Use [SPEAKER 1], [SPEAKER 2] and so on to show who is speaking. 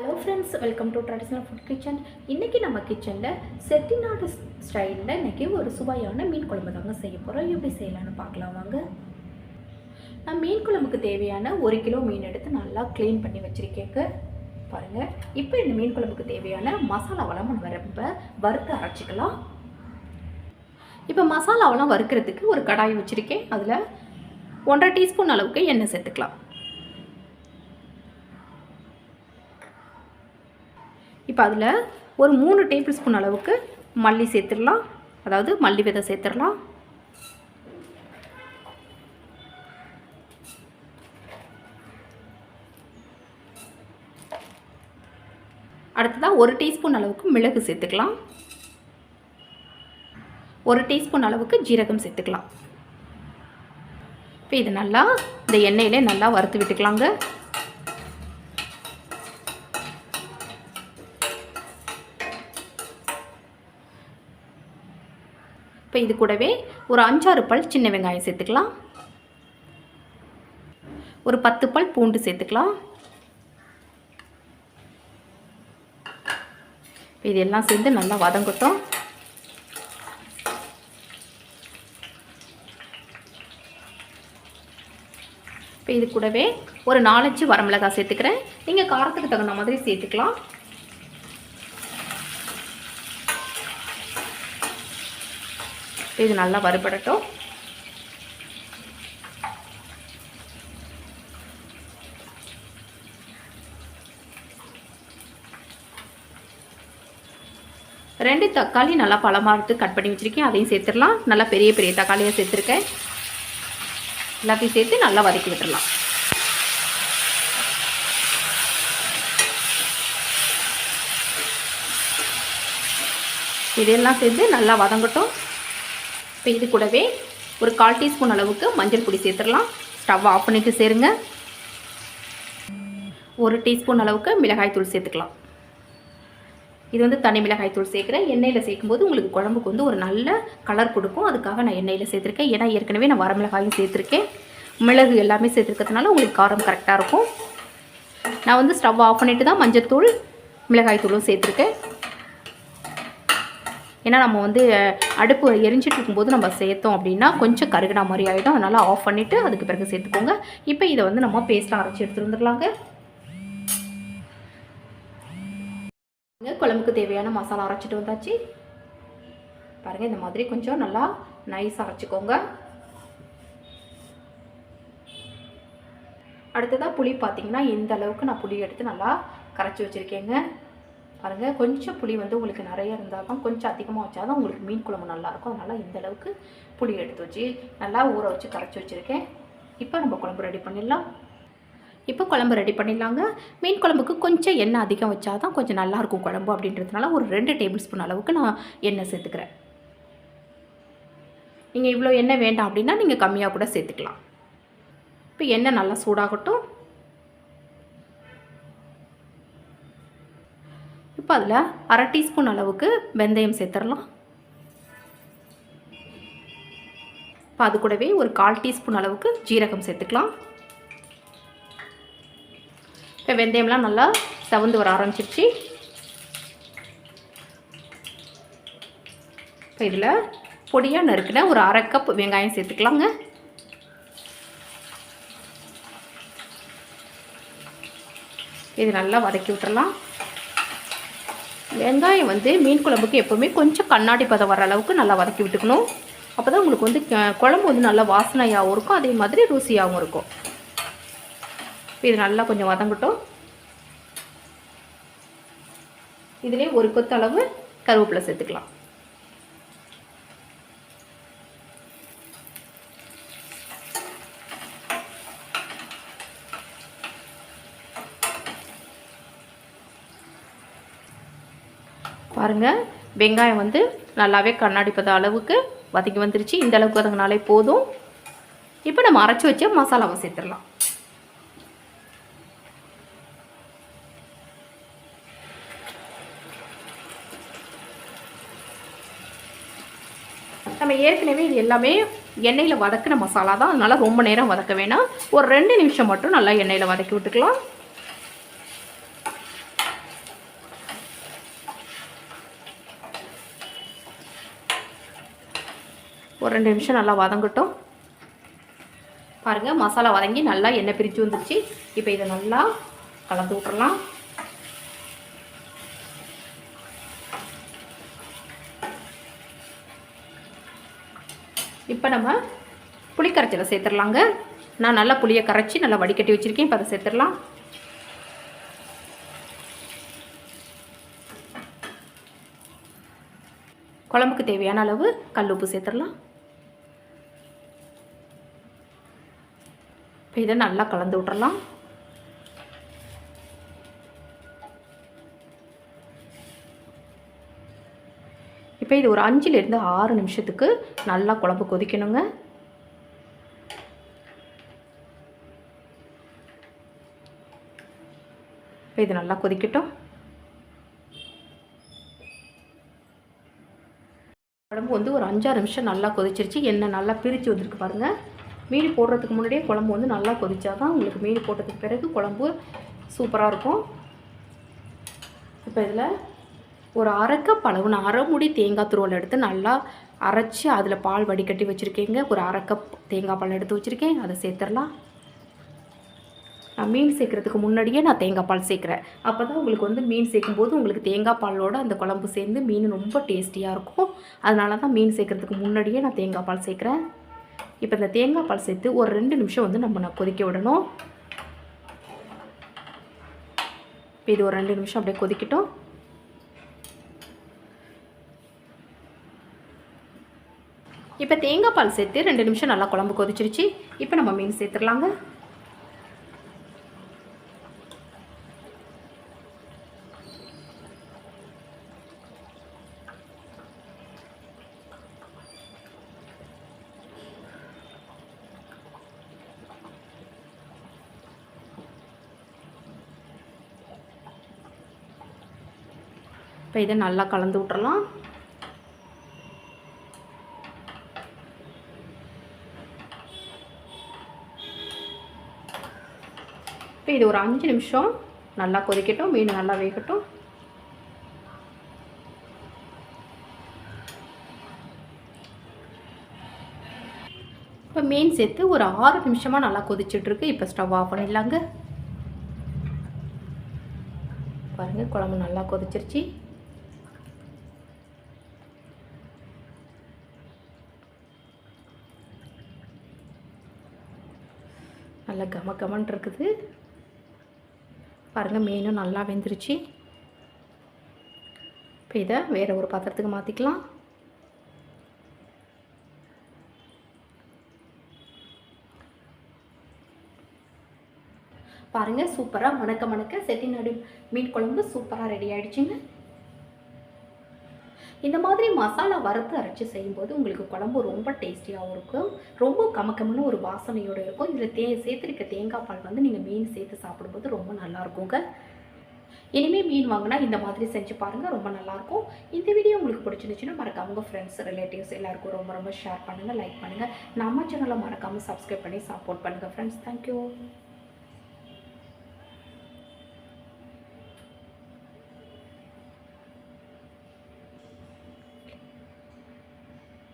[SPEAKER 1] Hello friends welcome to traditional food kitchen இன்றைக்கி நம்ம கிச்சனில் செட்டிநாடு ஸ்டைலில் இன்றைக்கி ஒரு சுவையான மீன் குழம்பு தாங்க செய்ய போகிறோம் எப்படி செய்யலாம்னு பார்க்கலாம் வாங்க. நான் மீன் குழம்புக்கு தேவையான ஒரு கிலோ மீன் எடுத்து நல்லா க்ளீன் பண்ணி வச்சுருக்கேங்க பாருங்கள் இப்போ இந்த மீன் குழம்புக்கு தேவையான மசாலாவெல்லாம் நம்ம வரப்ப வறுத்து அரைச்சிக்கலாம். இப்போ மசாலாவெல்லாம் வறுக்கிறதுக்கு ஒரு கடாய் வச்சுருக்கேன். அதில் ஒன்றரை டீஸ்பூன் அளவுக்கு எண்ணெய் சேர்த்துக்கலாம். இப்போ அதில் ஒரு மூணு டேபிள் ஸ்பூன் அளவுக்கு மல்லி சேர்த்துடலாம். அதாவது மல்லி விதை சேர்த்துடலாம். அடுத்ததாக ஒரு டீஸ்பூன் அளவுக்கு மிளகு சேர்த்துக்கலாம். ஒரு டீஸ்பூன் அளவுக்கு ஜீரகம் சேர்த்துக்கலாம். இப்போ இது நல்லா இந்த எண்ணெயிலே நல்லா வறுத்து விட்டுக்கலாங்க. இப்போ இது கூடவே ஒரு அஞ்சாறு பல் சின்ன வெங்காயம் சேர்த்துக்கலாம். ஒரு பத்து பல் பூண்டு சேர்த்துக்கலாம். இப்போ இது எல்லாம் சேர்ந்து நல்லா வதங்கட்டும். இப்போ இது கூடவே ஒரு நாலஞ்சு வரமிளகாய் சேர்த்துக்கிறேன். நீங்கள் காரத்துக்கு தகுந்த மாதிரி சேர்த்துக்கலாம். இது நல்லா வறுபடட்டும். ரெண்டு தக்காளி நல்லா பழமாறுத்து கட் பண்ணி வச்சுருக்கேன். அதையும் சேர்த்துடலாம். நல்லா பெரிய பெரிய தக்காளியாக சேர்த்துருக்கேன். எல்லாத்தையும் சேர்த்து நல்லா வதக்கி விட்டுடலாம். இதெல்லாம் சேர்த்து நல்லா வதங்கட்டும். இப்போ இது கூடவே ஒரு கால் டீஸ்பூன் அளவுக்கு மஞ்சள் பொடி சேர்த்துடலாம். ஸ்டவ் ஆஃப் பண்ணிட்டு சேருங்க. ஒரு டீஸ்பூன் அளவுக்கு மிளகாய் தூள் சேர்த்துக்கலாம். இது வந்து தனி மிளகாய் தூள் சேர்க்குறேன். எண்ணெயில் சேர்க்கும்போது உங்களுக்கு குழம்புக்கு வந்து ஒரு நல்ல கலர் கொடுக்கும். அதுக்காக நான் எண்ணெயில் சேர்த்துருக்கேன். ஏன்னா ஏற்கனவே நான் வரமிளகாயும் சேர்த்துருக்கேன். மிளகு எல்லாமே சேர்த்துருக்கிறதுனால உங்களுக்கு காரம் கரெக்டாக இருக்கும். நான் வந்து ஸ்டவ் ஆஃப் பண்ணிவிட்டு தான் மஞ்சள் தூள் மிளகாய் தூளும் சேர்த்துருக்கேன். ஏன்னா நம்ம வந்து அடுப்பு எரிஞ்சிட்டு இருக்கும்போது நம்ம சேர்த்தோம் அப்படின்னா கொஞ்சம் கருகினா மாதிரி ஆகிடும் அதனால் ஆஃப் பண்ணிவிட்டு அதுக்கு பிறகு சேர்த்துக்கோங்க. இப்போ இதை வந்து நம்ம பேஸ்ட்டாக அரைச்சி எடுத்துகிட்டு வந்துடலாங்க. குழம்புக்கு தேவையான மசாலா அரைச்சிட்டு வந்தாச்சு. பாருங்கள் இந்த மாதிரி கொஞ்சம் நல்லா நைஸ் அரைச்சிக்கோங்க. அடுத்ததாக புளி பார்த்தீங்கன்னா இந்த அளவுக்கு நான் புளி எடுத்து நல்லா கரைச்சி வச்சுருக்கேங்க. பாருங்கள் கொஞ்சம் புளி வந்து உங்களுக்கு நிறைய இருந்தால் தான் கொஞ்சம் அதிகமாக வச்சா தான் உங்களுக்கு மீன் குழம்பு நல்லாயிருக்கும். அதனால் இந்த அளவுக்கு புளி எடுத்து வச்சு நல்லா ஊற வச்சு கரைச்சி வச்சுருக்கேன். இப்போ நம்ம குழம்பு ரெடி பண்ணிடலாம். இப்போ குழம்பு ரெடி பண்ணிடலாங்க. மீன் குழம்புக்கு கொஞ்சம் எண்ணெய் அதிகம் வச்சா தான் கொஞ்சம் நல்லாயிருக்கும் குழம்பு அப்படின்றதுனால ஒரு ரெண்டு டேபிள் ஸ்பூன் அளவுக்கு நான் எண்ணெய் சேர்த்துக்கிறேன். நீங்கள் இவ்வளோ எண்ணெய் வேண்டாம் அப்படின்னா நீங்கள் கம்மியாக கூட சேர்த்துக்கலாம். இப்போ எண்ணெய் நல்லா சூடாகட்டும். இப்போ அதில் அரை டீஸ்பூன் அளவுக்கு வெந்தயம் சேர்த்துடலாம். இப்போ அது கூடவே ஒரு கால் டீஸ்பூன் அளவுக்கு ஜீரகம் சேர்த்துக்கலாம். இப்போ வெந்தயம்லாம் நல்லா தவந்து வர ஆரம்பிச்சிருச்சு. இப்போ இதில் பொடியாக நறுக்கின ஒரு அரை கப் வெங்காயம் சேர்த்துக்கலாங்க. இது நல்லா வதக்கி விட்டுறலாம். வெங்காயம் வந்து மீன் குழம்புக்கு எப்போவுமே கொஞ்சம் கண்ணாடி பதம் வர அளவுக்கு நல்லா வதக்கி விட்டுக்கணும். அப்போ தான் உங்களுக்கு வந்து குழம்பு வந்து நல்லா வாசனையாகவும் இருக்கும். அதே மாதிரி ருசியாகவும் இருக்கும். இது நல்லா கொஞ்சம் வதங்கட்டும். இதிலே ஒரு கொத்தளவு கருவேப்பிலை சேர்த்துக்கலாம். பாருங்கள் வெங்காயம் வந்து நல்லாவே கண்ணாடி பத அளவுக்கு வதக்கி வந்துருச்சு. இந்த அளவுக்கு வதங்கினாலே போதும். இப்போ நம்ம அரைச்சி வச்ச மசாலாவை சேர்த்துடலாம். நம்ம ஏற்கனவே இது எல்லாமே எண்ணெயில் வதக்கின மசாலா தான். அதனால் ரொம்ப நேரம் வதக்க வேணாம். ஒரு ரெண்டு நிமிஷம் மட்டும் நல்லா எண்ணெயில் வதக்கி விட்டுக்கலாம். ஒரு ரெண்டு நிமிஷம் நல்லா வதங்கட்டும். பாருங்கள் மசாலா வதங்கி நல்லா எண்ணெய் பிரித்து வந்துருச்சு. இப்போ இதை நல்லா கலந்து விட்டுறலாம். இப்போ நம்ம புளிக்கரைச்சலை சேர்த்துடலாங்க நான் நல்லா புளியை கரைச்சி நல்லா வடிகட்டி வச்சுருக்கேன். இப்போ அதை சேர்த்துடலாம் குழம்புக்கு தேவையான அளவு கல் உப்பு சேர்த்துடலாம் இதை நல்லா கலந்து விட்றலாம் இப்போ இது ஒரு அஞ்சுலேருந்து ஆறு நிமிஷத்துக்கு நல்லா குழம்பு கொதிக்கணுங்க. இப்போ இது நல்லா கொதிக்கட்டும். குழம்பு வந்து ஒரு அஞ்சாறு நிமிஷம் நல்லா கொதிச்சிருச்சு. எண்ணெய் நல்லா பிரித்து வந்திருக்கு பாருங்கள் மீன் போடுறதுக்கு முன்னாடியே குழம்பு வந்து நல்லா கொதிச்சா தான் உங்களுக்கு மீன் போட்டதுக்கு பிறகு குழம்பு சூப்பராக இருக்கும். இப்போ இதில் ஒரு அரை அளவு நான் அரை முடி தேங்காய் துருவல் எடுத்து நல்லா அரைச்சி அதில் பால் வடிகட்டி வச்சுருக்கேங்க. ஒரு அரைக்கப் தேங்காய் பால் எடுத்து வச்சுருக்கேன். அதை சேர்த்துடலாம். நான் மீன் சேர்க்குறதுக்கு முன்னாடியே நான் தேங்காய் பால் சேர்க்குறேன். அப்போ தான் உங்களுக்கு வந்து மீன் சேர்க்கும்போது உங்களுக்கு தேங்காய் பாலோட அந்த குழம்பு சேர்ந்து மீன் ரொம்ப டேஸ்டியாக இருக்கும். அதனால தான் மீன் சேர்க்குறதுக்கு முன்னாடியே நான் தேங்காய் பால் சேர்க்குறேன். இப்போ இந்த தேங்காய் பால் சேர்த்து ஒரு ரெண்டு நிமிஷம் வந்து நம்ம நான் கொதிக்க விடணும். இப்போ இது ஒரு ரெண்டு நிமிஷம் அப்படியே கொதிக்கட்டும். இப்போ தேங்காய் பால் சேர்த்து ரெண்டு நிமிஷம் நல்லா குழம்பு கொதிச்சிருச்சு. இப்போ நம்ம மீன் சேர்த்துடலாங்க. இப்போ இதை நல்லா கலந்து விட்றலாம் இப்போ இது ஒரு அஞ்சு நிமிஷம் நல்லா கொதிக்கட்டும் மீன் நல்லா வேகட்டும். இப்போ மீன் சேர்த்து ஒரு ஆறு நிமிஷமாக நல்லா கொதிச்சிட்ருக்கு இப்போ ஸ்டவ் ஆஃப் பண்ணிடலாங்க. பாருங்கள் குழம்பு நல்லா கொதிச்சிருச்சு. நல்லா கம கமன் இருக்குது. பாருங்கள் மீனும் நல்லா வெந்துருச்சு. இப்போ இதை வேறு ஒரு பாத்திரத்துக்கு மாற்றிக்கலாம் பாருங்கள் சூப்பராக மணக்க மணக்க செட்டிநாடு மீன் குழம்பு சூப்பராக ரெடி ஆகிடுச்சிங்க இந்த மாதிரி மசாலா வறுத்து அரைச்சி செய்யும்போது உங்களுக்கு குழம்பு ரொம்ப டேஸ்டியாகவும் இருக்கும். ரொம்ப கமக்கம்னு ஒரு வாசனையோடு இருக்கும். இதில் தே சேர்த்துருக்க தேங்காய் பால் வந்து நீங்கள் மீன் சேர்த்து சாப்பிடும்போது ரொம்ப நல்லாயிருக்குங்க. இனிமேல் மீன் வாங்கினா இந்த மாதிரி செஞ்சு பாருங்கள் ரொம்ப நல்லாயிருக்கும். இந்த வீடியோ உங்களுக்கு பிடிச்சிருந்துச்சுன்னா மறக்காம உங்கள் ஃப்ரெண்ட்ஸ் ரிலேட்டிவ்ஸ் எல்லாருக்கும் ரொம்ப ரொம்ப ஷேர் பண்ணுங்கள் லைக் பண்ணுங்கள் நம்ம சேனலை மறக்காமல் சப்ஸ்கிரைப் பண்ணி சப்போர்ட் பண்ணுங்கள் ஃப்ரெண்ட்ஸ் தேங்க்யூ